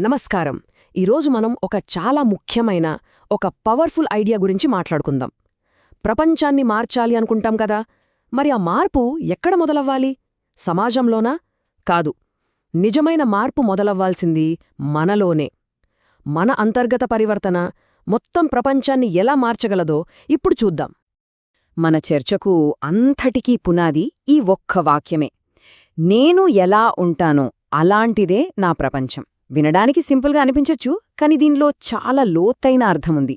నమస్కారం. ఈరోజు మనం ఒక చాలా ముఖ్యమైన ఒక పవర్ఫుల్ ఐడియా గురించి మాట్లాడుకుందాం. ప్రపంచాన్ని మార్చాలి అనుకుంటాం కదా మరి ఆ మార్పు ఎక్కడ మొదలవ్వాలి? సమాజంలోనా? కాదు. నిజమైన మార్పు మొదలవ్వాల్సింది మనలోనే. మన అంతర్గత పరివర్తన మొత్తం ప్రపంచాన్ని ఎలా మార్చగలదో ఇప్పుడు చూద్దాం. మన చర్చకు అంతటికీ పునాది ఈ ఒక్క వాక్యమే. నేను ఎలా ఉంటానో అలాంటిదే నా ప్రపంచం. వినడానికి సింపుల్గా అనిపించొచ్చు కాని దీనిలో చాలా లోతైన అర్థముంది.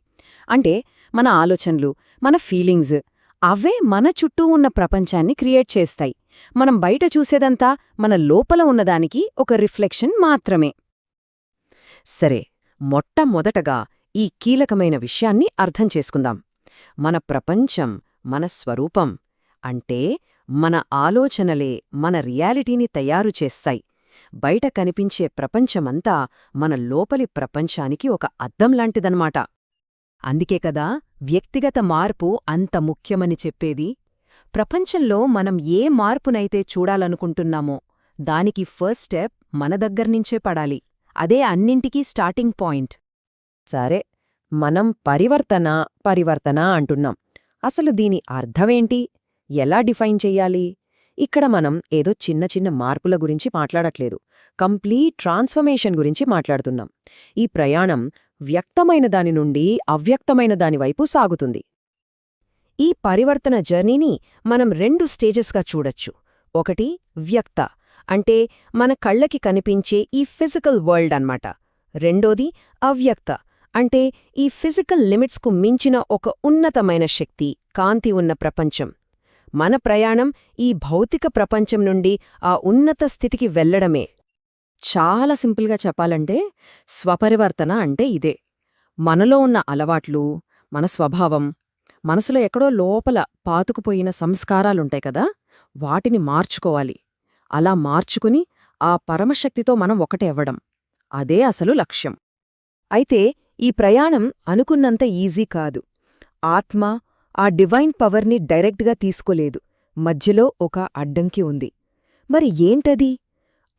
అంటే మన ఆలోచనలు మన ఫీలింగ్స్ అవే మన చుట్టూ ఉన్న ప్రపంచాన్ని క్రియేట్ చేస్తాయి. మనం బయట చూసేదంతా మన లోపల ఉన్నదానికి ఒక రిఫ్లెక్షన్ మాత్రమే. సరే మొట్టమొదటగా ఈ కీలకమైన విషయాన్ని అర్థం చేసుకుందాం. మన ప్రపంచం మన స్వరూపం అంటే మన ఆలోచనలే మన రియాలిటీని తయారు చేస్తాయి. బయట కనిపించే ప్రపంచమంతా మన లోపలి ప్రపంచానికి ఒక అద్దం లాంటిదన్నమాట. అందుకే కదా వ్యక్తిగత మార్పు అంత ముఖ్యమని చెప్పేది. ప్రపంచంలో మనం ఏ మార్పునైతే చూడాలనుకుంటున్నామో దానికి ఫస్ట్ స్టెప్ మన దగ్గర్నించే పడాలి. అదే అన్నింటికీ స్టార్టింగ్ పాయింట్. సరే మనం పరివర్తన పరివర్తన అంటున్నాం. అసలు దీని అర్థమేంటి? ఎలా డిఫైన్ చెయ్యాలి? ఇక్కడ మనం ఏదో చిన్న చిన్న మార్పుల గురించి మాట్లాడట్లేదు. కంప్లీట్ ట్రాన్స్ఫర్మేషన్ గురించి మాట్లాడుతున్నాం. ఈ ప్రయాణం వ్యక్తమైన దాని నుండి అవ్యక్తమైన దానివైపు సాగుతుంది. ఈ పరివర్తన జర్నీని మనం రెండు స్టేజెస్గా చూడొచ్చు. ఒకటి వ్యక్త అంటే మన కళ్ళకి కనిపించే ఈ ఫిజికల్ వరల్డ్ అన్నమాట. రెండోది అవ్యక్త అంటే ఈ ఫిజికల్ లిమిట్స్కు మించిన ఒక ఉన్నతమైన శక్తి కాంతి ఉన్న ప్రపంచం. మన ప్రయాణం ఈ భౌతిక ప్రపంచం నుండి ఆ ఉన్నత స్థితికి వెళ్ళడమే చాలా సింపుల్గా చెప్పాలంటే స్వపరివర్తన అంటే ఇదే. మనలో ఉన్న అలవాట్లు మన స్వభావం మనసులో ఎక్కడో లోపల పాతుకుపోయిన సంస్కారాలుంటాయి కదా వాటిని మార్చుకోవాలి. అలా మార్చుకుని ఆ పరమశక్తితో మనం ఒకటెవ్వడం అదే అసలు లక్ష్యం. అయితే ఈ ప్రయాణం అనుకున్నంత ఈజీ కాదు. ఆత్మ ఆ డివైన్ పవర్ని డైరెక్ట్గా తీసుకోలేదు. మధ్యలో ఒక అడ్డంకి ఉంది. మరి ఏంటది?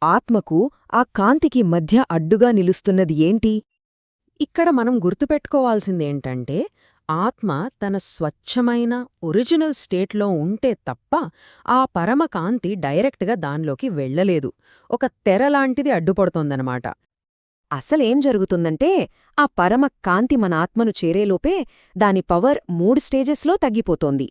ఆత్మకు ఆ కాంతికి మధ్య అడ్డుగా నిలుస్తున్నది ఏంటి? ఇక్కడ మనం గుర్తుపెట్టుకోవాల్సిందేంటంటే ఆత్మ తన స్వచ్ఛమైన ఒరిజినల్ స్టేట్లో ఉంటే తప్ప ఆ పరమకాంతి డైరెక్ట్గా దానిలోకి వెళ్ళలేదు ఒక తెరలాంటిది అడ్డుపడుతోందనమాట. అసలేం జరుగుతుందంటే ఆ పరమ కాంతి మన ఆత్మను చేరేలోపే దాని పవర్ మూడు స్టేజెస్లో తగ్గిపోతోంది.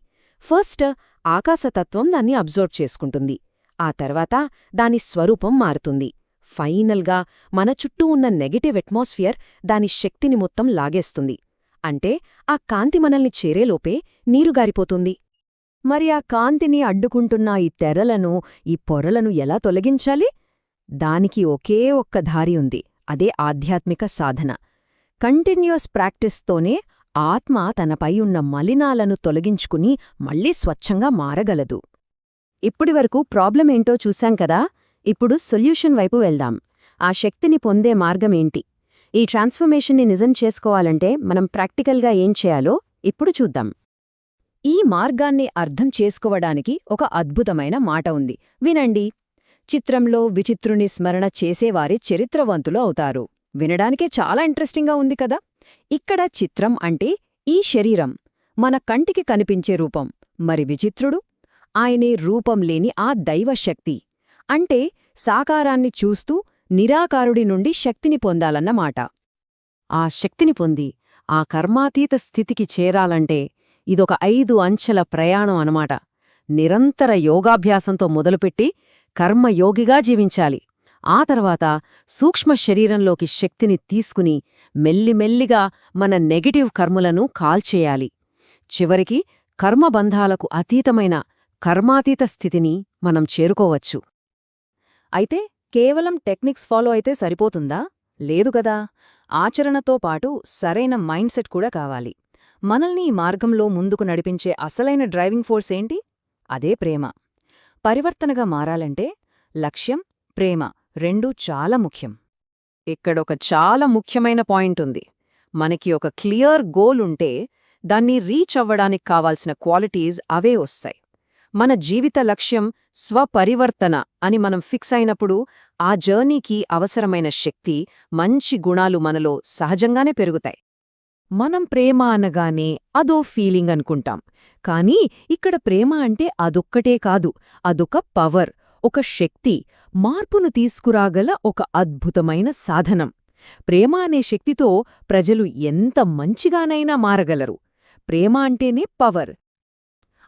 ఫస్ట్ ఆకాశతత్వం దాన్ని అబ్జర్వ్ చేసుకుంటుంది. ఆ తర్వాత దాని స్వరూపం మారుతుంది. ఫైనల్గా మన చుట్టూ ఉన్న నెగటివ్ అట్మాస్ఫియర్ దాని శక్తిని మొత్తం లాగేస్తుంది. అంటే ఆ కాంతి మనల్ని చేరేలోపే నీరుగారిపోతుంది మరి ఆ కాంతిని అడ్డుకుంటున్న ఈ తెరలను ఈ పొరలను ఎలా తొలగించాలి? దానికి ఒకే ఒక్క దారి ఉంది. అదే ఆధ్యాత్మిక సాధన. కంటిన్యూస్ ప్రాక్టీస్తోనే ఆత్మ తనపై ఉన్న మలినాలను తొలగించుకుని మళ్ళీ స్వచ్ఛంగా మారగలదు. ఇప్పటివరకు ప్రాబ్లం ఏంటో చూశాం కదా? ఇప్పుడు సొల్యూషన్ వైపు వెళ్దాం. ఆ శక్తిని పొందే మార్గమేంటి ఈ ట్రాన్స్ఫర్మేషన్ని నిజం చేసుకోవాలంటే మనం ప్రాక్టికల్గా ఏం చేయాలో ఇప్పుడు చూద్దాం. ఈ మార్గాన్ని అర్థం చేసుకోవడానికి ఒక అద్భుతమైన మాట ఉంది. వినండి. చిత్రంలో విచిత్రుని స్మరణ చేసేవారి చరిత్రవంతులు అవుతారు. వినడానికే చాలా ఇంట్రెస్టింగ్గా ఉంది కదా? ఇక్కడ చిత్రం అంటే ఈ శరీరం మన కంటికి కనిపించే రూపం. మరి విచిత్రుడు? ఆయనే రూపం లేని ఆ దైవశక్తి. అంటే సాకారాన్ని చూస్తూ నిరాకారుడి నుండి శక్తిని పొందాలన్నమాట. ఆ శక్తిని పొంది ఆ కర్మాతీత స్థితికి చేరాలంటే ఇదొక ఐదు అంచెల ప్రయాణం అనమాట నిరంతర యోగాభ్యాసంతో మొదలుపెట్టి కర్మయోగిగా జీవించాలి. ఆ తర్వాత సూక్ష్మ శరీరంలోకి శక్తిని తీసుకుని మెల్లిమెల్లిగా మన నెగటివ్ కర్మలను కాల్చేయాలి. చివరికి కర్మబంధాలకు అతీతమైన కర్మాతీత స్థితిని మనం చేరుకోవచ్చు. అయితే కేవలం టెక్నిక్స్ ఫాలో అయితే సరిపోతుందా? లేదుగదా ఆచరణతో పాటు సరైన మైండ్ సెట్ కూడా కావాలి. మనల్ని ఈ మార్గంలో ముందుకు నడిపించే అసలైన డ్రైవింగ్ ఫోర్స్ ఏంటి? అదే ప్రేమ. పరివర్తనగా మారాలంటే లక్ష్యం ప్రేమ రెండూ చాలా ముఖ్యం. ఇక్కడొక చాలా ముఖ్యమైన పాయింట్ ఉంది. మనకి ఒక క్లియర్ గోల్ ఉంటే దాన్ని రీచ్ అవ్వడానికి కావాల్సిన క్వాలిటీస్ అవే వస్తాయి. మన జీవిత లక్ష్యం స్వపరివర్తన అని మనం ఫిక్స్ అయినప్పుడు ఆ జర్నీకి అవసరమైన శక్తి మంచి గుణాలు మనలో సహజంగానే పెరుగుతాయి. మనం ప్రేమ అనగానే అదో ఫీలింగ్ అనుకుంటాం. కానీ ఇక్కడ ప్రేమ అంటే అదొక్కటే కాదు అదొక పవర్ ఒక శక్తి మార్పును తీసుకురాగల ఒక అద్భుతమైన సాధనం. ప్రేమ అనే శక్తితో ప్రజలు ఎంత మంచిగానైనా మారగలరు. ప్రేమ అంటేనే పవర్.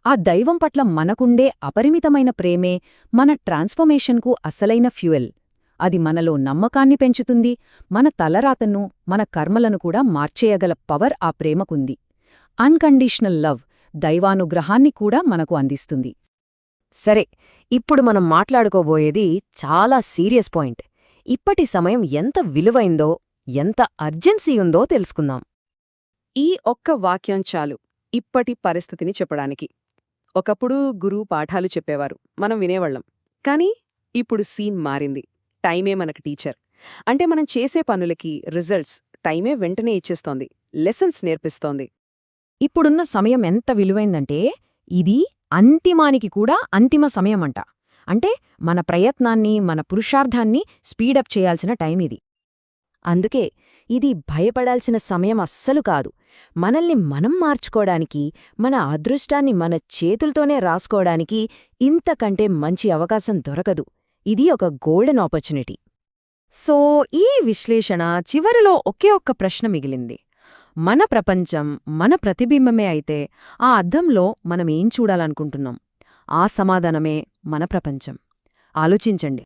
ఆ దైవం పట్ల మనకుండే అపరిమితమైన ప్రేమే మన ట్రాన్స్ఫర్మేషన్కు అసలైన ఫ్యూయల్. అది మనలో నమ్మకాన్ని పెంచుతుంది మన తలరాతను మన కర్మలను కూడా మార్చేయగల పవర్ ఆ ప్రేమకుంది. అన్కండీషనల్ లవ్ దైవానుగ్రహాన్ని కూడా మనకు అందిస్తుంది. సరే ఇప్పుడు మనం మాట్లాడుకోబోయేది చాలా సీరియస్ పాయింట్. ఇప్పటి సమయం ఎంత విలువైందో ఎంత అర్జెన్సీ ఉందో తెలుసుకుందాం. ఈ ఒక్క వాక్యం చాలు ఇప్పటి పరిస్థితిని చెప్పడానికి. ఒకప్పుడు గురువు పాఠాలు చెప్పేవారు మనం వినేవాళ్ళం. కానీ ఇప్పుడు సీన్ మారింది. టైమే మనకు టీచర్. అంటే మనం చేసే పనులకి రిజల్ట్స్ టైమే వెంటనే ఇచ్చేస్తోంది లెసన్స్ నేర్పిస్తోంది. ఇప్పుడున్న సమయం ఎంత విలువైందంటే ఇది అంతిమానికి కూడా అంతిమ సమయమంట. అంటే మన ప్రయత్నాన్ని మన పురుషార్థాన్ని స్పీడప్ చేయాల్సిన టైం ఇది. అందుకే ఇది భయపడాల్సిన సమయం అస్సలు కాదు. మనల్ని మనం మార్చుకోవడానికి మన అదృష్టాన్ని మన చేతులతోనే రాసుకోవడానికి ఇంతకంటే మంచి అవకాశం దొరకదు. ఇది ఒక గోల్డెన్ ఆపర్చునిటీ సో ఈ విశ్లేషణ చివరిలో ఒకే ఒక్క ప్రశ్న మిగిలింది. మన ప్రపంచం మన ప్రతిబింబమే అయితే ఆ అద్దంలో ఏం చూడాలనుకుంటున్నాం? ఆ సమాధానమే మన ప్రపంచం. ఆలోచించండి.